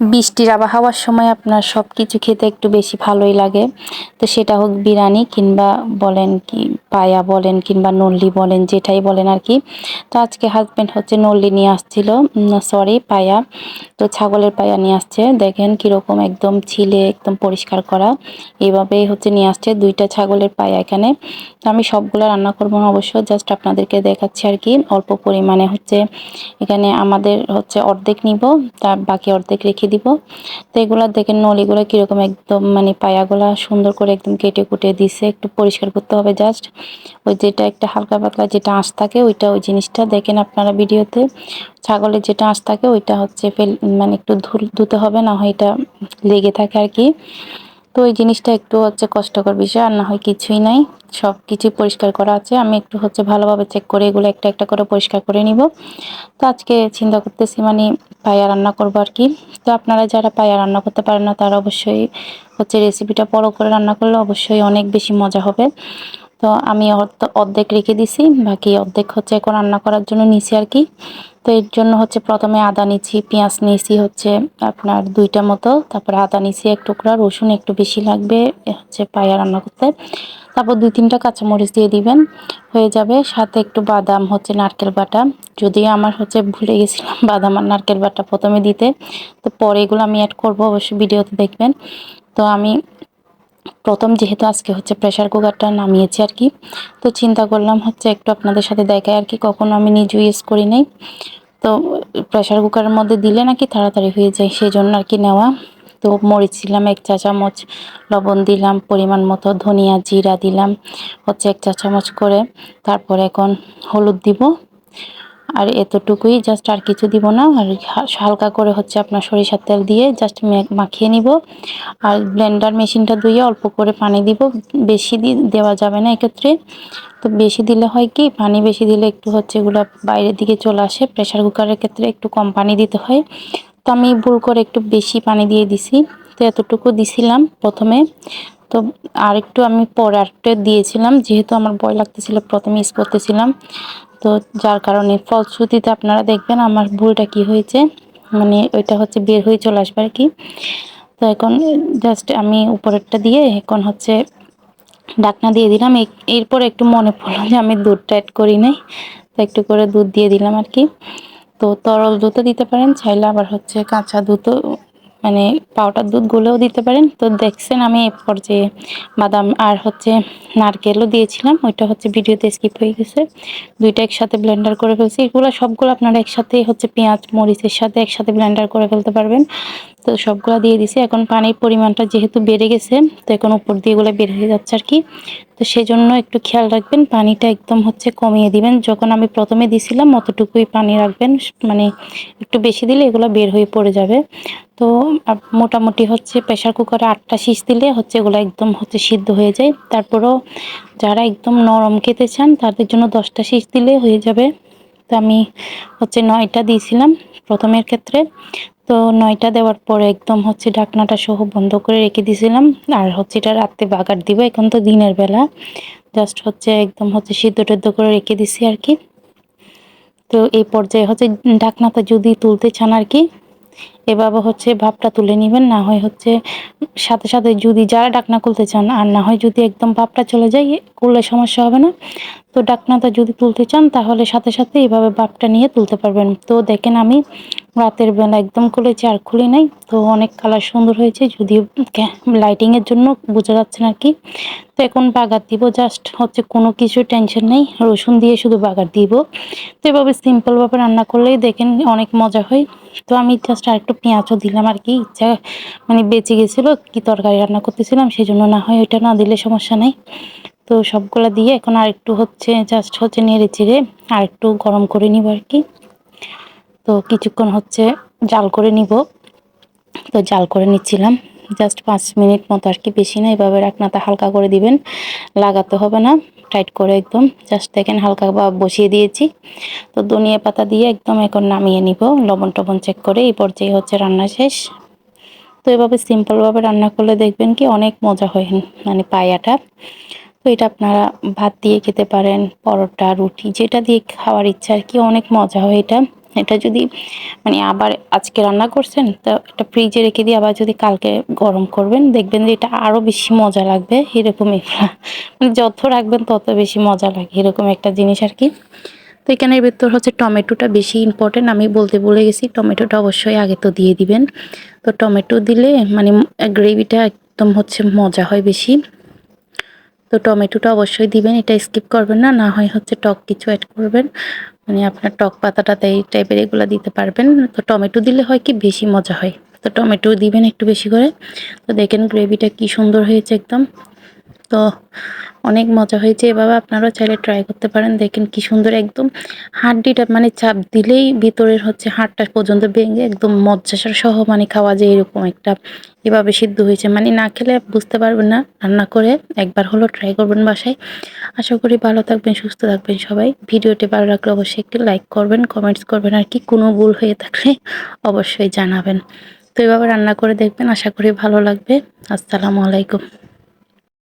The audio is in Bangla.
বৃষ্টির আবহাওয়ার সময় আপনার সব কিছু খেতে একটু বেশি ভালোই লাগে। তো সেটা হোক বিরিয়ানি কিংবা বলেন কি, পায়া বলেন কিংবা নল্লি বলেন, যেটাই বলেন আর কি। তো আজকে হাজব্যান্ড হচ্ছে নল্লি নিয়ে আসছিল সরি পায়া। তো ছাগলের পায়া নিয়ে আসছে। দেখেন কীরকম একদম ছিলে, একদম পরিষ্কার করা। এভাবেই হচ্ছে নিয়ে আসছে দুইটা ছাগলের পায়া এখানে। তো আমি সবগুলো রান্না করব না অবশ্য জাস্ট আপনাদেরকে দেখাচ্ছি আর কি। অল্প পরিমাণে হচ্ছে এখানে আমাদের হচ্ছে অর্ধেক নিব তার বাকি অর্ধেক রেখে দিব। তো এগুলো দেখেন নলিগুলো কীরকম একদম মানে পায়াগুলা সুন্দর করে একদম কেটে কুটে দিছে। একটু পরিষ্কার করতে হবে জাস্ট। ওই যেটা একটা হালকা পাতলা যেটা আঁশ থাকে, ওইটা ওই জিনিসটা দেখেন আপনারা ভিডিওতে। ছাগলের যেটা আঁশ থাকে, ওইটা হচ্ছে ফেল মানে একটু ধুল ধুতে হবে, না হয় এটা লেগে থাকে আর কি। তো ওই জিনিসটা একটু হচ্ছে কষ্টকর বিষয়, আর না হয় কিছুই নাই। সব কিছু পরিষ্কার করা আছে। আমি একটু হচ্ছে ভালোভাবে চেক করে এগুলো একটা একটা করে পরিষ্কার করে নিব। তো আজকে চিন্তা করতেছি মানে পায়া রান্না করব আর কি। তো আপনারা যারা পায়া রান্না করতে পারেন না, তারা অবশ্যই হচ্ছে রেসিপিটা বড় করে রান্না করলে অবশ্যই অনেক বেশি মজা হবে। তো আমি অর্ধেক রেখে দিছি, বাকি অর্ধেক হচ্ছে এখন রান্না করার জন্য নিছি আর কি। তো এর জন্য হচ্ছে প্রথমে আদা নিছি, পেঁয়াজ নিয়েছি হচ্ছে আপনার দুইটা মতো, তারপরে আদা নিছি এক টুকরা, রসুন একটু বেশি লাগবে হচ্ছে পায়া রান্না করতে। তারপর দুই তিনটা কাঁচামরিচ দিয়ে দিবেন, হয়ে যাবে। সাথে একটু বাদাম হচ্ছে নারকেল বাটা যদি আমার হচ্ছে ভুলে গেছিলাম বাদাম আর নারকেল বাটা প্রথমে দিতে। তো পরে এগুলো আমি অ্যাড করব, অবশ্যই ভিডিওতে দেখবেন। তো আমি প্রথম যেহেতু আজকে হচ্ছে প্রেশার কুকারটা নামিয়েছি আর কি, তো চিন্তা করলাম হচ্ছে একটু আপনাদের সাথে দেখায় আর কি, কখনো আমি নিজে ইউজ করি নাই। তো প্রেশার কুকারের মধ্যে দিলে নাকি তাড়াতাড়ি হয়ে যায় সেই জন্য আর কি নেওয়া। তো মরিচ দিলাম এক চা চামচ, লবণ দিলাম, পরিমাণ মতো ধনিয়া জিরা দিলাম, হচ্ছে এক চা চামচ করে। তারপর এখন হলুদ দিব। আর এতটুকুই জাস্ট আর কিছু দিব না। আর হালকা করে হচ্ছে আপনার সরিষার তেল দিয়ে জাস্ট মাখিয়ে নিব। আর ব্লেন্ডার মেশিনটা ধুয়ে অল্প করে পানি দিব। বেশি দেওয়া যাবে না এক্ষেত্রে। তো বেশি দিলে হয় কি, পানি বেশি দিলে একটু হচ্ছে এগুলো বাইরের দিকে চলে আসে। প্রেশার কুকারের ক্ষেত্রে একটু কম পানি দিতে হয়। তো আমি ভুল করে একটু বেশি পানি দিয়ে দিছি। তো এতটুকু দিছিলাম প্রথমে। তো আর একটু আমি পরে আরেকটা দিয়েছিলাম। যেহেতু আমার ভয় লাগতেছিল, প্রথমে ইউজ করতেছিলাম। তো যার কারণে ফলশ্রুতিতে আপনারা দেখবেন আমার ভুলটা কি হয়েছে। মানে ওইটা হচ্ছে বের হয়ে চলে আসবে আর কি তো এখন জাস্ট আমি উপরেরটা দিয়ে এখন হচ্ছে ডাকনা দিয়ে দিলাম। এরপর একটু মনে পড়ল যে আমি দুধটা অ্যাড করি নাই। তো একটু করে দুধ দিয়ে দিলাম আর কি তো তরল দুধও দিতে পারেন, চাইলে আবার হচ্ছে কাঁচা দুধও মানে পাউডার দুধ গুলেও দিতে পারেন। তো দেখছেন আমি এ পর্যায়ে বাদাম আর হচ্ছে নারকেলও দিয়েছিলাম। ওইটা হচ্ছে ভিডিওতে স্কিপ হয়ে গেছে। দুইটা একসাথে ব্লেন্ডার করে ফেলছি। এগুলো সবগুলো আপনারা একসাথে হচ্ছে পেঁয়াজ, মরিচের সাথে একসাথে ব্লেন্ডার করে ফেলতে পারবেন। তো সবগুলো দিয়ে দিছি। এখন পানির পরিমাণটা যেহেতু বেড়ে গেছে, তো এখন উপর দিয়ে এগুলো বের হয়ে যাচ্ছে আর কি। তো সেই জন্য একটু খেয়াল রাখবেন, পানিটা একদম হচ্ছে কমিয়ে দিবেন। যখন আমি প্রথমে দিছিলাম, অতটুকুই পানি রাখবেন মানে একটু বেশি দিলে এগুলো বের হয়ে পড়ে যাবে। তো মোটামুটি হচ্ছে প্রেশার কুকারে আটটা শীষ দিলে হচ্ছে এগুলো একদম হচ্ছে সিদ্ধ হয়ে যায়। তারপরও যারা একদম নরম খেতে চান, তাদের জন্য দশটা শীষ দিলে হয়ে যাবে। তো আমি হচ্ছে নয়টা দিয়েছিলাম প্রথমের ক্ষেত্রে। তো নয়টা দেওয়ার পরে একদম হচ্ছে ঢাকনাটা সহ বন্ধ করে রেখে দিয়েছিলাম আর হচ্ছে এটা রাত্রে বাগার দিব, এখন তো দিনের বেলা। জাস্ট হচ্ছে একদম হচ্ছে সিদ্ধ টেদ্ধ করে রেখে দিছি আর কি। তো এই পর্যায়ে হচ্ছে ঢাকনাটা যদি তুলতে চান আর কি, এভাবে হচ্ছে ভাবটা তুলে নেবেন। না হয় হচ্ছে সাথে সাথে যদি যারা ডাকনা খুলতে চান, আর না হয় যদি একদম ভাবটা চলে যায় করলে সমস্যা হবে না। তো ডাকনাটা যদি তুলতে চান, তাহলে সাথে সাথে এইভাবে ভাবটা নিয়ে তুলতে পারবেন। তো দেখেন আমি রাতের বেলা একদম খুলেছি আর খুলি নাই, তো অনেক কালার সুন্দর হয়েছে, যদিও লাইটিংয়ের জন্য বোঝা যাচ্ছে না কি। তো এখন বাগার দিব জাস্ট হচ্ছে কোনো কিছু টেনশন নেই, রসুন দিয়ে শুধু বাগার দিব। তো এভাবে সিম্পলভাবে রান্না করলেই দেখেন অনেক মজা হয়। তো আমি জাস্ট আর একটু পেঁয়াজও দিলাম আর কি, ইচ্ছা মানে বেঁচে গেছিল, কি তরকারি রান্না করতেছিলাম সেই জন্য না হয় ওইটা না দিলে সমস্যা নেই। তো সবগুলো দিয়ে এখন আর একটু হচ্ছে জাস্ট হচ্ছে নেড়ে চেড়ে আর একটু গরম করে নিব আর কি। তো কিছুক্ষণ হচ্ছে জাল করে নিব। তো জাল করে নিচ্ছিলাম। জাস্ট পাঁচ মিনিট মতো আর কি, বেশি না, এভাবে রাখনাটা হালকা করে দিবেন। লাগাতে হবে না টাইট করে একদম। জাস্ট দেখেন হালকা বা বসিয়ে দিয়েছি। তো ধনিয়া পাতা দিয়ে একদম এখন নামিয়ে নিব, লবণ টবণ চেক করে। এই পর্যায়ে হচ্ছে রান্না শেষ। তো এভাবে সিম্পলভাবে রান্না করলে দেখবেন কি অনেক মজা হয় মানে পায়াটা। তো এটা আপনারা ভাত দিয়ে খেতে পারেন, পরোটা, রুটি, যেটা দিয়ে খাওয়ার ইচ্ছা আর কি, অনেক মজা হয় এটা। এটা যদি মানে আবার আজকে রান্না করছেন, তো একটা ফ্রিজে রেখে দিয়ে আবার যদি কালকে গরম করবেন, দেখবেন যে এটা আরও বেশি মজা লাগবে এরকমই মানে যত রাখবেন তত বেশি মজা লাগে, এরকম একটা জিনিস আর কি। তো এখানের ভেতর হচ্ছে টমেটোটা বেশি ইম্পর্টেন্ট আমি বলতে বলে গেছি, টমেটোটা অবশ্যই আগে তো দিয়ে দিবেন। তো টমেটো দিলে মানে গ্রেভিটা একদম হচ্ছে মজা হয় বেশি। তো টমেটোটা অবশ্যই দিবেন, এটা স্কিপ করবেন না না হয় হচ্ছে টক কিছু অ্যাড করবেন। মানে আপনার টক পাতাটাতে এই টাইপের এগুলো দিতে পারবেন। তো টমেটো দিলে হয় কি বেশি মজা হয়। তো টমেটো দিবেন একটু বেশি করে। তো দেখেন গ্রেভিটা কি সুন্দর হয়েছে একদম। তো অনেক মজা হয়েছে। এভাবে আপনারাও চাইলে ট্রাই করতে পারেন। দেখেন কি সুন্দর একদম হাড্ডিটা মানে চাপ দিলেই ভিতরের হচ্ছে হাড়টা পর্যন্ত ভেঙে একদম মজ্জাসার সহ মানে খাওয়া যায় এরকম একটা এভাবে সিদ্ধ হয়েছে। মানে না খেলে বুঝতে পারবেন না। রান্না করে একবার হলো ট্রাই করবেন বাসায়। আশা করি ভালো থাকবেন, সুস্থ থাকবেন সবাই। ভিডিওটি ভালো লাগলে অবশ্যই একটি লাইক করবেন কমেন্টস করবেন আর কি কোনো ভুল হয়ে থাকলে অবশ্যই জানাবেন। তো এভাবে রান্না করে দেখবেন। আশা করি ভালো লাগবে। আসসালামু আলাইকুম।